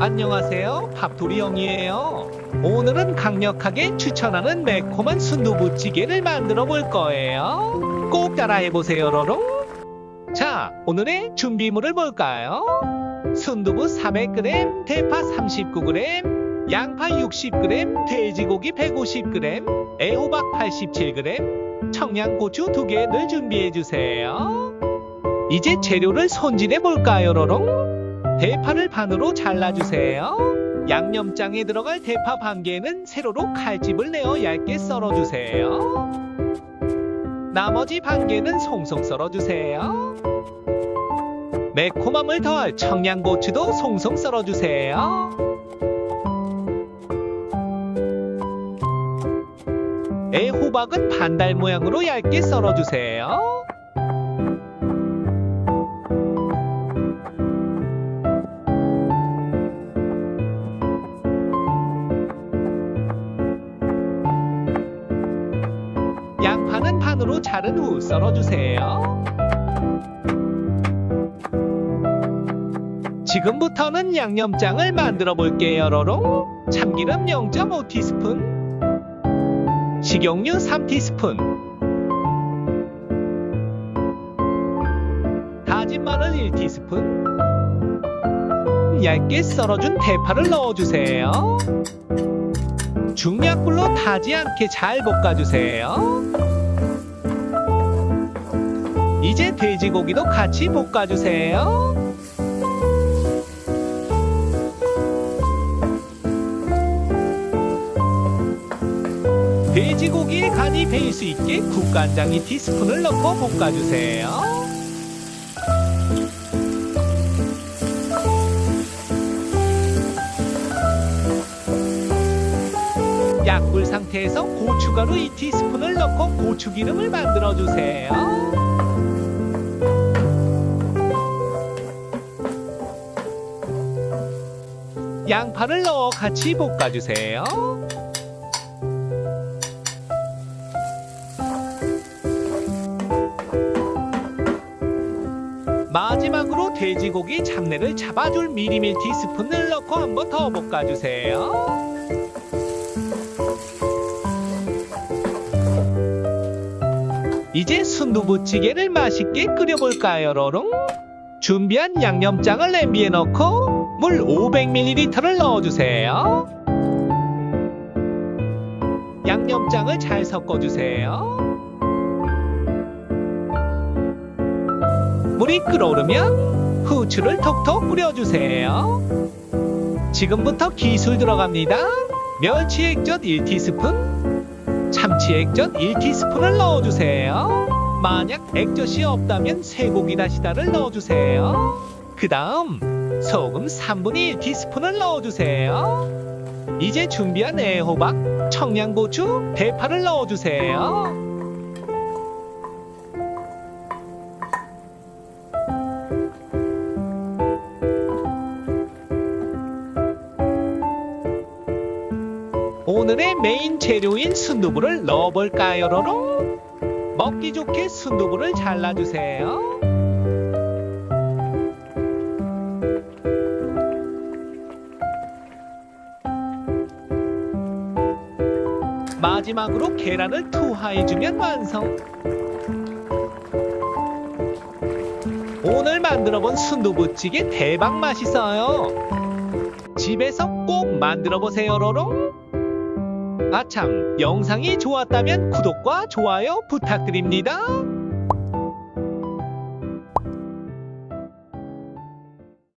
안녕하세요. 밥돌이 형이에요. 오늘은 강력하게 추천하는 매콤한 순두부찌개를 만들어 볼 거예요. 꼭 따라해 보세요, 로롱. 자, 오늘의 준비물을 볼까요? 순두부 400g, 대파 39g, 양파 60g, 돼지고기 150g, 애호박 87g, 청양고추 2개를 준비해 주세요. 이제 재료를 손질해 볼까요, 로롱? 대파를 반으로 잘라주세요. 양념장에 들어갈 대파 반 개는 세로로 칼집을 내어 얇게 썰어주세요. 나머지 반 개는 송송 썰어주세요. 매콤함을 더할 청양고추도 송송 썰어주세요. 애호박은 반달 모양으로 얇게 썰어주세요. 반으로 자른 후 썰어주세요. 지금부터는 양념장을 만들어 볼게요, 로롱. 참기름 0.5티스푼, 식용유 3티스푼, 다진 마늘 1티스푼, 얇게 썰어준 대파를 넣어주세요. 중약불로 타지 않게 잘 볶아주세요. 이제 돼지고기도 같이 볶아주세요. 돼지고기에 간이 배일 수 있게 국간장 2티스푼을 넣고 볶아주세요. 약불 상태에서 고춧가루 2티스푼을 넣고 고추기름을 만들어 주세요. 양파를 넣어 같이 볶아 주세요. 마지막으로 돼지고기 잡내를 잡아줄 미리밀 티스푼을 넣고 한번 더 볶아주세요. 이제 순두부찌개를 맛있게 끓여볼까요, 로롱? 준비한 양념장을 냄비에 넣고 물 500ml를 넣어주세요. 양념장을 잘 섞어주세요. 물이 끓어오르면 후추를 톡톡 뿌려주세요. 지금부터 기술 들어갑니다. 멸치 액젓 1티스푼, 참치 액젓 1티스푼을 넣어주세요. 만약 액젓이 없다면 쇠고기 다시다를 넣어주세요. 그 다음 소금 3분의 1 티스푼을 넣어주세요. 이제 준비한 애호박, 청양고추, 대파를 넣어주세요. 오늘의 메인 재료인 순두부를 넣어볼까요, 로롱? 먹기 좋게 순두부를 잘라주세요. 마지막으로 계란을 투하해주면 완성. 오늘 만들어본 순두부찌개 대박 맛있어요. 집에서 꼭 만들어보세요, 로롱. 아참, 영상이 좋았다면 구독과 좋아요 부탁드립니다.